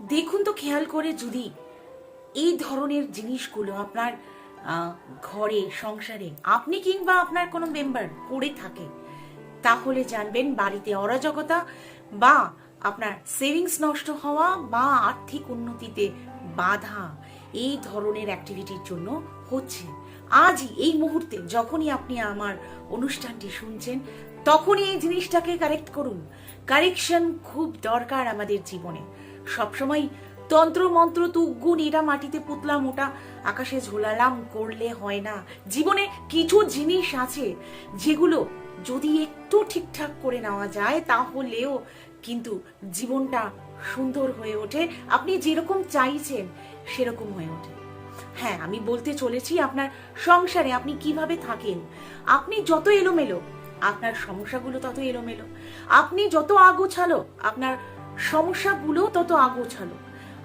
দেখুন তো খেয়াল করে যদি এই ধরনের জিনিসগুলো আপনার ঘরে, সংসারে, আপনি কিংবা আপনার কোনো মেম্বার করে থাকে, তাহলে জানবেন বাড়িতে অরাজকতা বা আপনার সেভিংস নষ্ট হওয়া বা আর্থিক উন্নতিতে বাধা এই ধরনের অ্যাক্টিভিটির জন্য হচ্ছে। আজই এই মুহূর্তে যখনই আপনি আমার অনুষ্ঠানটি শুনছেন, তখনই এই জিনিসটাকে কারেক্ট করুন। কারেকশন খুব দরকার আমাদের জীবনে। সবসময় তন্ত্র মন্ত্র তুগুন এটা মাটিতে পুতলাম ওটা আকাশে ঝোলালাম করলে হয় না। জীবনে কিছু জিনিস আছে যেগুলো যদি একটু ঠিকঠাক করে নেওয়া যায় তাহলেও কিন্তু জীবনটা সুন্দর হয়ে ওঠে। আপনি যেরকম চাইছেন সেরকম হয়ে ওঠে। হ্যাঁ আমি বলতে চলেছি আপনার সংসারে আপনি কীভাবে থাকেন। আপনি যত এলোমেলো, আপনার সমস্যাগুলো তত এলোমেলো। আপনি যত আগোছালো, আপনার সমস্যাগুলো তত আগোছালো।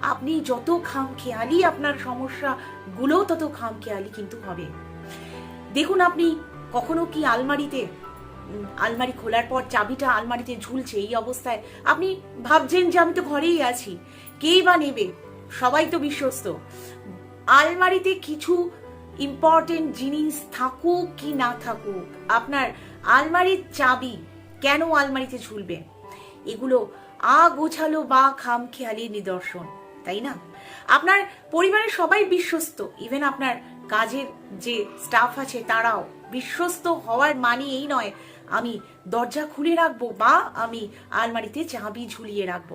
আপনি যত খামখেয়ালি আপনার সমস্যাগুলো তত খামখেয়ালি কিন্তু হবে। দেখুন আপনি কখনো কি আলমারিতে আলমারি খোলার পর চাবিটা আলমারিতে ঝুলছে এই অবস্থায়? আপনি ভাবছেন যে আমি তো ঘরেই আছি। কেই বা নেবে? সবাই তো বিশ্বস্ত। আলমারিতে কিছু ইম্পর্টেন্ট জিনিস থাকুক কি না থাকুক, আপনার আলমারির চাবি কেন আলমারিতে ঝুলবে? এগুলো আগোছালো বা খামখেয়ালির নিদর্শন, তাই না? আপনার পরিবারের সবাই বিশ্বস্ত ইভেন আপনার কাজের যে স্টাফ আছে তারাও বিশ্বস্ত হওয়ার মানে এই নয়, আমি দরজা খুলে রাখব বা আমি আলমারিতে চাবি ঝুলিয়ে রাখব।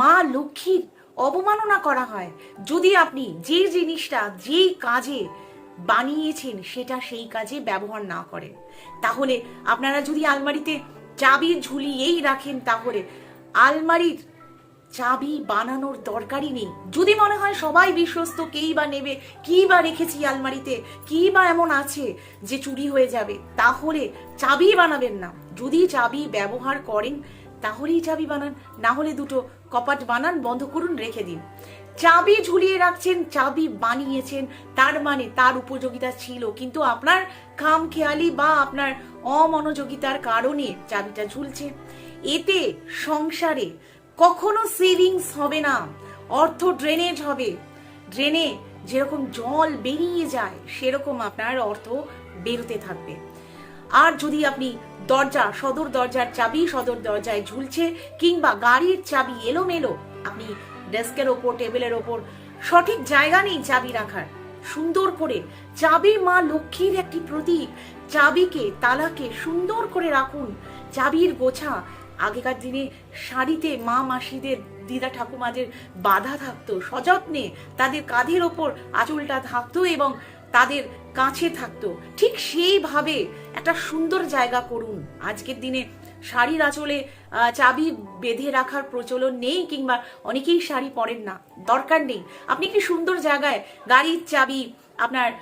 মা লক্ষ্মীর অবমাননা করা হয়, যদি আপনি যে জিনিসটা যেই কাজে বানিয়েছেন সেটা সেই কাজে ব্যবহার না করেন। তাহলে আপনারা যদি আলমারিতে চাবি ঝুলিয়েই রাখেন তাহলে আলমারির চাবি বানানোর দরকারই নেই। যদি মনে হয় সবাই বিশ্বস্ত কেই বা নেবে, কি বা রেখেছি আলমারিতে, কি বা এমন আছে যে চুরি হয়ে যাবে, তাহলে চাবি বানাবেন না। যদি চাবি ব্যবহার করেন, তাহলেই চাবি বানান, না হলে দুটো কপাট বানান, বন্ধ করুন, রেখে দিন। চাবি ঝুলিয়ে রাখছেন, চাবি বানিয়েছেন, তার মানে তার উপযোগিতা ছিল। কিন্তু আপনার খাম খেয়ালি বা আপনার অমনোযোগিতার কারণে চাবিটা ঝুলছে। এতে সংসারে কখনো সেভিংস হবে না, অর্থ ড্রেনেজ হবে। ড্রেনে যেরকম জল বেরিয়ে যায়, সেরকম আপনার অর্থ বেরোতে থাকবে। আর যদি আপনি দরজা, সদর দরজার চাবি, সদর দরজায় ঝুলছে, কিংবা গাড়ির চাবি এলোমেলো, আপনি ডেস্কের ওপর, টেবিলের ওপর, সঠিক জায়গা নেই চাবি রাখার, সুন্দর করে চাবি মা লক্ষ্মীর একটি প্রতীক, চাবিকে, তালাকে সুন্দর করে রাখুন। চাবির গোছা আগেকার দিনে শাড়িতে মা মাসিদের, দিদা ঠাকুমাদের বাধা থাকতো, সযত্নে তাদের কাঁধের ওপর আঁচলটা থাকতো এবং তাদের কাছে থাকতো। ঠিক সেইভাবে একটা সুন্দর জায়গা করুন। আজকের দিনে শাড়ির আঁচলে চাবি বেঁধে রাখার প্রচলন নেই কিংবা অনেকেই শাড়ি পরেন না। দরকার নেই। আপনি একটি সুন্দর জায়গায় গাড়ির চাবি, আপনার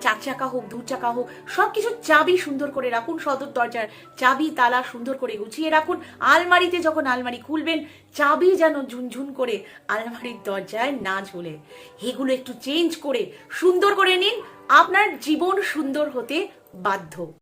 চার চাকা হোক, দু চাকা হোক সব কিছু চাবি সুন্দর করে রাখুন, সদর দরজার চাবি, তালা সুন্দর করে গুছিয়ে রাখুন। আলমারিতে যখন আলমারি খুলবেন, চাবি যেন ঝুনঝুন করে আলমারির দরজায় না ঝুলে। এগুলো একটু চেঞ্জ করে সুন্দর করে নিন, আপনার জীবন সুন্দর হতে বাধ্য।